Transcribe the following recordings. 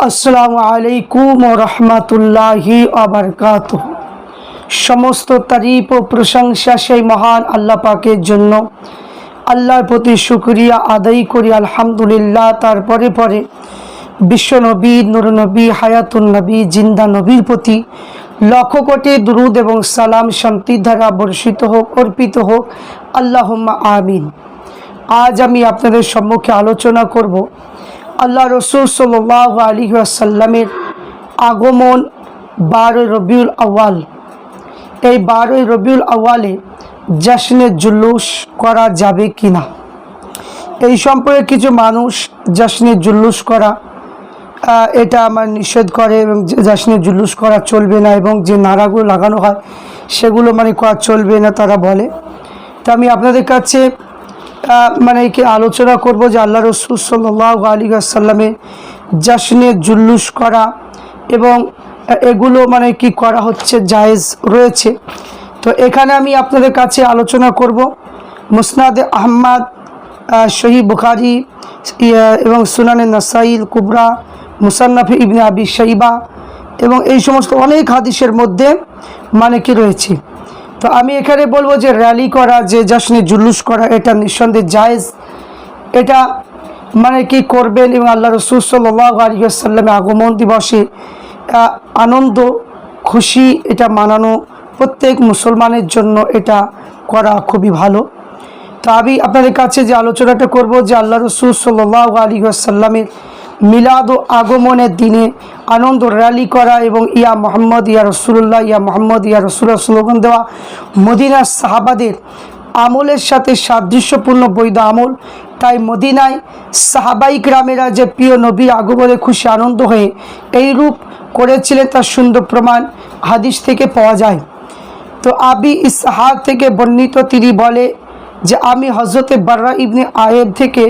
আসসালামু আলাইকুম রহমাতুল্লাহি আবরকাত সমস্ত তারিফ ও প্রশংসা সেই মহান আল্লাহ পাকের জন্য। আল্লাহর প্রতি শুকরিয়া আদায় করি, আলহামদুলিল্লাহ। তারপরে পরে বিশ্বনবী, নুরনবী হায়াতুল নবী জিন্দা নবীর প্রতি লক্ষ কোটি দুরুদ এবং সালাম শান্তির দ্বারা বর্ষিত হোক, অর্পিত হোক। আল্লাহম্মা আমিন। আজ আমি আপনাদের সম্মুখে আলোচনা করব আল্লাহ রসুল সাল্লাহ আলী আসাল্লামের আগমন বারোই রবিউল আওয়াল এই বারোই রবিউল আওয়ালে জাসনে জুলুস করা যাবে কি না এই সম্পর্কে কিছু মানুষ জাসনে জুলুস করা এটা আমার নিষেধ করে এবং জাসনে জুলুস করা চলবে না এবং যে নাড়াগুলো লাগানো হয় সেগুলো মানে করা চলবে না তারা বলে। তো আমি আপনাদের কাছে মানে কি আলোচনা করব যে আল্লাহ রসুল সাল্লাহ আলী আসাল্লামের জাসনে জুল্লুস করা এবং এগুলো মানে কি করা হচ্ছে জায়েজ রয়েছে। তো এখানে আমি আপনাদের কাছে আলোচনা করব। মুসনাদ আহম্মদ আহ, সহি বুখারি এবং সুনানে নাসাইল কুবরা মুসান্নাফি ইবনে আবি শাইবা এবং এই সমস্ত অনেক হাদিসের মধ্যে মানে কি রয়েছে। তো আমি এখানে বলব যে র্যালি করা, যে জাসনে জুলুস করা, এটা নিঃসন্দেহে জায়েজ। এটা মানে কি করবেন? এবং আল্লাহ রসুল সাল্লাহ আলিয়াল্লামের আগমন দিবসে আনন্দ, খুশি এটা মানানো প্রত্যেক মুসলমানের জন্য এটা করা খুবই ভালো। তো আমি আপনাদের কাছে যে আলোচনাটা করব, যে আল্লাহ রসুল সাল্লাহ আলী আসাল্লামের মিলাদ ও আগমনের দিনে আনন্দ র্যালি করা এবং ইয়া মোহাম্মদ, ইয়া রসুল্লাহ ইয়া মোহাম্মদ, ইয়া রসুল্লাহ স্লোগান দেওয়া মদিনার সাহাবাদের আমলের সাথে সাদৃশ্যপূর্ণ বৈধ আমল। তাই মদিনায় সাহাবাই গ্রামেরা যে প্রিয় নবী আগমনে খুশি, আনন্দ হয়ে এই রূপ করেছিলেন তার সুন্দর প্রমাণ হাদিস থেকে পাওয়া যায়। তো আবি ইসহাক থেকে বর্ণিত তিনি বলে যে আমি হজরতে বার্রা ইবনে আয়েব থেকে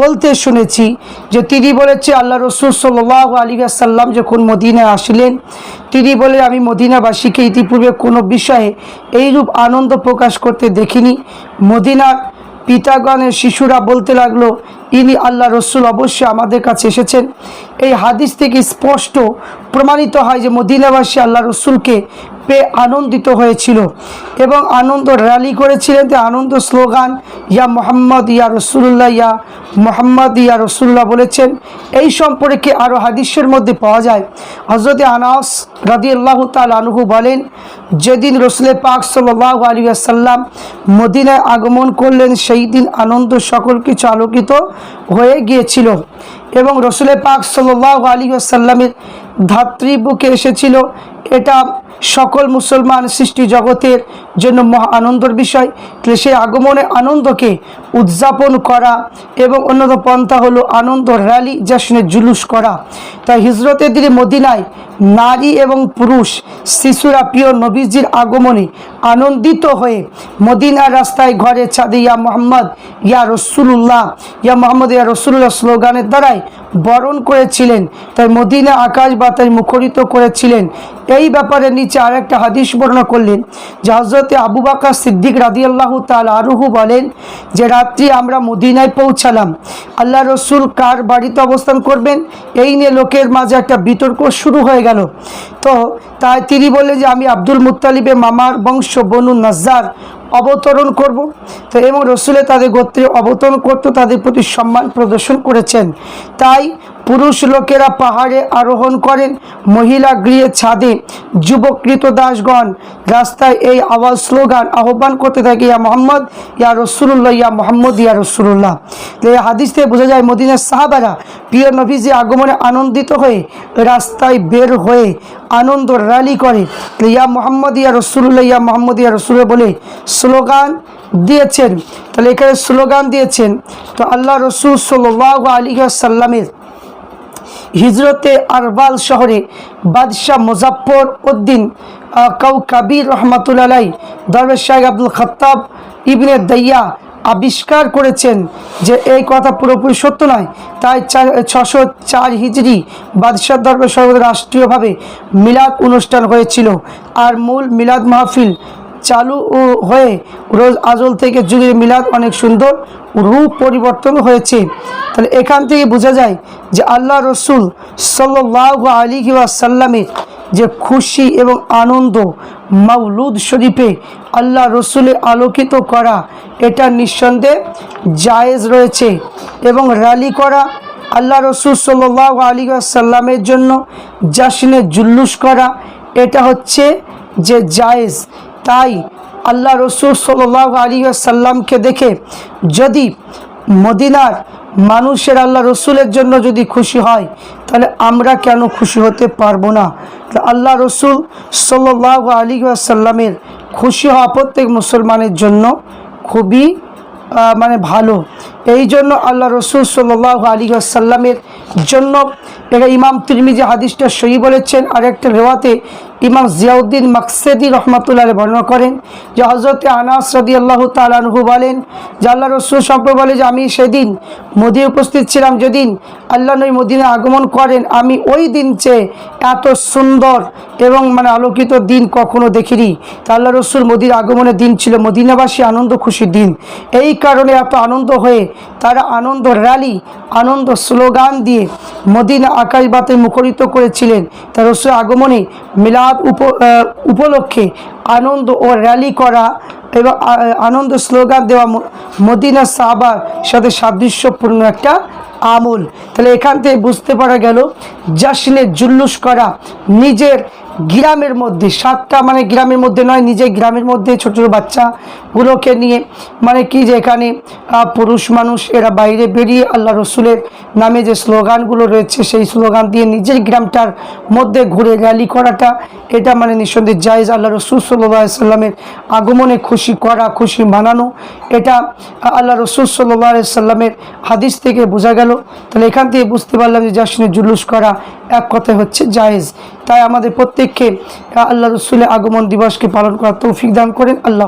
বলতে শুনেছি যে তিনি বলেছে, আল্লাহ রসুল সাল্লাহ আলী সাল্লাম যখন মদিনায় আসলেন, তিনি বলে, আমি মদিনাবাসীকে ইতিপূর্বে কোনো বিষয়ে এইরূপ আনন্দ প্রকাশ করতে দেখিনি। মদিনার পিতাগণের শিশুরা বলতে লাগল, ইনি আল্লাহ রসুল, অবশ্যই আমাদের কাছে এসেছেন। এই হাদিস থেকে স্পষ্ট প্রমাণিত হয় যে মদিনাবাসী আল্লাহ রসুলকে পেয়ে আনন্দিত হয়েছিল এবং আনন্দ র্যালি করেছিলেন। যে আনন্দ স্লোগান, ইয়া মোহাম্মদ, ইয়া রসুল্লাহ ইয়া মোহাম্মদ ইয়া রসুল্লাহ বলেছেন, এই সম্পর্কে আরও হাদিসের মধ্যে পাওয়া যায়। হজরত আনাস রাদি আল্লাহ আনহু বলেন, যেদিন রসুল পাক সাল্লাহ আলী আসাল্লাম মদিনায় আগমন করলেন, সেই দিন আনন্দ সকল কিছু আলোকিত হয়ে গিয়েছিল এবং রসুল পাক সাল্লাহ আলী আসাল্লামের ধাত্রী বুকে এসেছিল। এটা সকল মুসলমান সৃষ্টি জগতের জন্য মহা আনন্দের বিষয়। তাহলে সেই আগমনে আনন্দকে উদযাপন করা এবং অন্যতম পন্থা হলো আনন্দ র্যালি জাসনে জুলুস করা। তাই হিজরতের দিনে মদিনায় নারী এবং পুরুষ, শিশুরা প্রিয় নবীজির আগমনে আনন্দিত হয়ে মদিনার রাস্তায় ঘরে ছাদে, ইয়া মোহাম্মদ, ইয়া রসুল্লাহ ইয়া মোহাম্মদ, ইয়া রসুল্লাহ স্লোগানের দ্বারাই বরণ করেছিলেন। তাই মদিনা আকাশ বাতাস মুখরিত করেছিলেন। এই ব্যাপারে নিচে আর একটা হাদিস বর্ণনা করলেন, যে হজরতে আবু বাকা সিদ্দিক রাদিয়াল্লাহ তাল আরুহু বলেন, যে রাত্রি আমরা মদিনায় পৌঁছালাম, আল্লাহ রসুল কার বাড়িতে অবস্থান করবেন, এই নিয়ে লোকের মাঝে একটা বিতর্ক শুরু হয়ে গেল। তো তাই তিনি বললেন যে আমি আব্দুল মুতালিবের মামার বংশ বনু নাজ্জার অবতরণ করব। তো এবং রসুলে তাদের গোত্রে অবতরণ করতে তাদের প্রতি সম্মান প্রদর্শন করেছেন। তাই পুরুষ লোকেরা পাহাড়ে আরোহণ করেন, মহিলা গৃহে ছাদে। যুবকৃত দাসগণ, রাস্তায় এই আওয়াজ স্লোগান আহ্বান করতে থাকে, ইয়া মোহাম্মদ, ইয়া রসুল্লাহ ইয়া মোহাম্মদ, ইয়া রসুল্লাহ তো এই হাদিস থেকে বোঝা যায়, মদিনার সাহাবারা প্রিয় নবীজি আগমনে আনন্দিত হয়ে রাস্তায় বের হয়ে আনন্দ র্যালি করে। ইয়া মোহাম্মদ, ইয়া রসুল্লাহ ইয়া মোহাম্মদ, ইয়া রসুল্লাহ বলে স্লোগান দিয়েছেন। তাহলে এখানে স্লোগান দিয়েছেন। তো আল্লাহ রসুল সাল্লাহ আলী সাল্লামের হিজরতে আরবাল শহরে বাদশাহ মুজাফর উদ্দিন কাউ কাবির রহমতুল্লাহ দরবেশ শাহ আব্দুল খত্তাব ইবনে দইয়া আবিষ্কার করেছেন যে এই কথা পুরোপুরি সত্য নয়। তাই ছশো চার হিজড়ি বাদশাহ দরবার সর্বদা রাষ্ট্রীয়ভাবে মিলাদ অনুষ্ঠান হয়েছিল। আর মূল মিলাদ মাহফিল চালু হয়ে রোজ আজল থেকে যুগের মিলাদ অনেক সুন্দর রূপ পরিবর্তন হয়েছে। তাহলে এখান থেকে বোঝা যায় যে আল্লাহ রসুল সাল্লাহ আলী সাল্লামের যে খুশি এবং আনন্দ মাউলুদ শরীফে আল্লাহ রসুলে আলোকিত করা, এটা নিঃসন্দেহে জায়েজ রয়েছে এবং র্যালি করা আল্লাহ রসুল সাল্লাহ আলী সাল্লামের জন্য জাসিনে জুল্লুস করা, এটা হচ্ছে যে জায়েজ। তাই আল্লাহ রসুল সাল্লাহ আলী সাল্লামকে দেখে যদি মদিনার মানুষের আল্লাহ রসুলের জন্য যদি খুশি হয়, তাহলে আমরা কেন খুশি হতে পারব না? আল্লাহ রসুল সাল্লাহ আলী আসাল্লামের খুশি হওয়া প্রত্যেক মুসলমানের জন্য খুবই মানে ভালো। এই জন্য আল্লাহ রসুল সাল্লাহ আলী সাল্লামের জন্য এটা ইমাম তিরমিজি হাদিসটা সহি বলেছেন। আর একটা রেওয়াতে ইমাম জিয়াউদ্দিন মাকসেদি রহমতুল্লাহ বর্ণনা করেন যে হজরতে আনাস রদি আল্লাহ তালানহু বলেন যে আল্লাহ রসুল সম্পর্কে বলে যে আমি সেদিন মোদি উপস্থিত ছিলাম, যেদিন আল্লাহ নই মদিনে আগমন করেন, আমি ওই দিন চেয়ে এত সুন্দর এবং মানে আলোকিত দিন কখনো দেখিনি। তা আল্লাহ রসুল মোদির আগমনের দিন ছিল, মদিনাবাসী আনন্দ খুশির দিন। এই কারণে এত আনন্দ হয়ে তারা আনন্দ র্যালি আনন্দ স্লোগান দিয়ে মদিনা আকাশ বাতে মুখরিত করেছিলেন। তার রসুল আগমনে মিলাদ উপ উপলক্ষে আনন্দ ও র্যালি করা এবং আনন্দ স্লোগান দেওয়া মদিনা সাহাবার সাথে সাদৃশ্যপূর্ণ একটা আমল। তাহলে এখান থেকে বুঝতে পারা গেল জাসনে জুল্লুস করা, নিজের গ্রামের মধ্যে, সাতটা মানে গ্রামের মধ্যে নয়, নিজের গ্রামের মধ্যে ছোট ছোট বাচ্চাগুলোকে নিয়ে মানে কি যে এখানে পুরুষ মানুষ, এরা বাইরে বেরিয়ে আল্লাহ রসুলের নামে যে স্লোগানগুলো রয়েছে, সেই স্লোগান দিয়ে নিজের গ্রামটার মধ্যে ঘুরে র্যালি করাটা, এটা মানে নিঃসন্দেহ জায়েজ। আল্লাহ রসুল সাল্লাহ সাল্লামের আগমনে খুশি করা, খুশি মানানো, এটা আল্লাহ রসুল সাল্লাহ সাল্লামের হাদিস থেকে বোঝা গেল। তাহলে এখান থেকে বুঝতে পারলাম যে জাসনে জুলুস করা এক কথায় হচ্ছে জায়েজ। তাই আমাদের প্রত্যেককে আল্লাহ রসুলের আগমন দিবসকে পালন করার তৌফিক দান করেন। আল্লাহ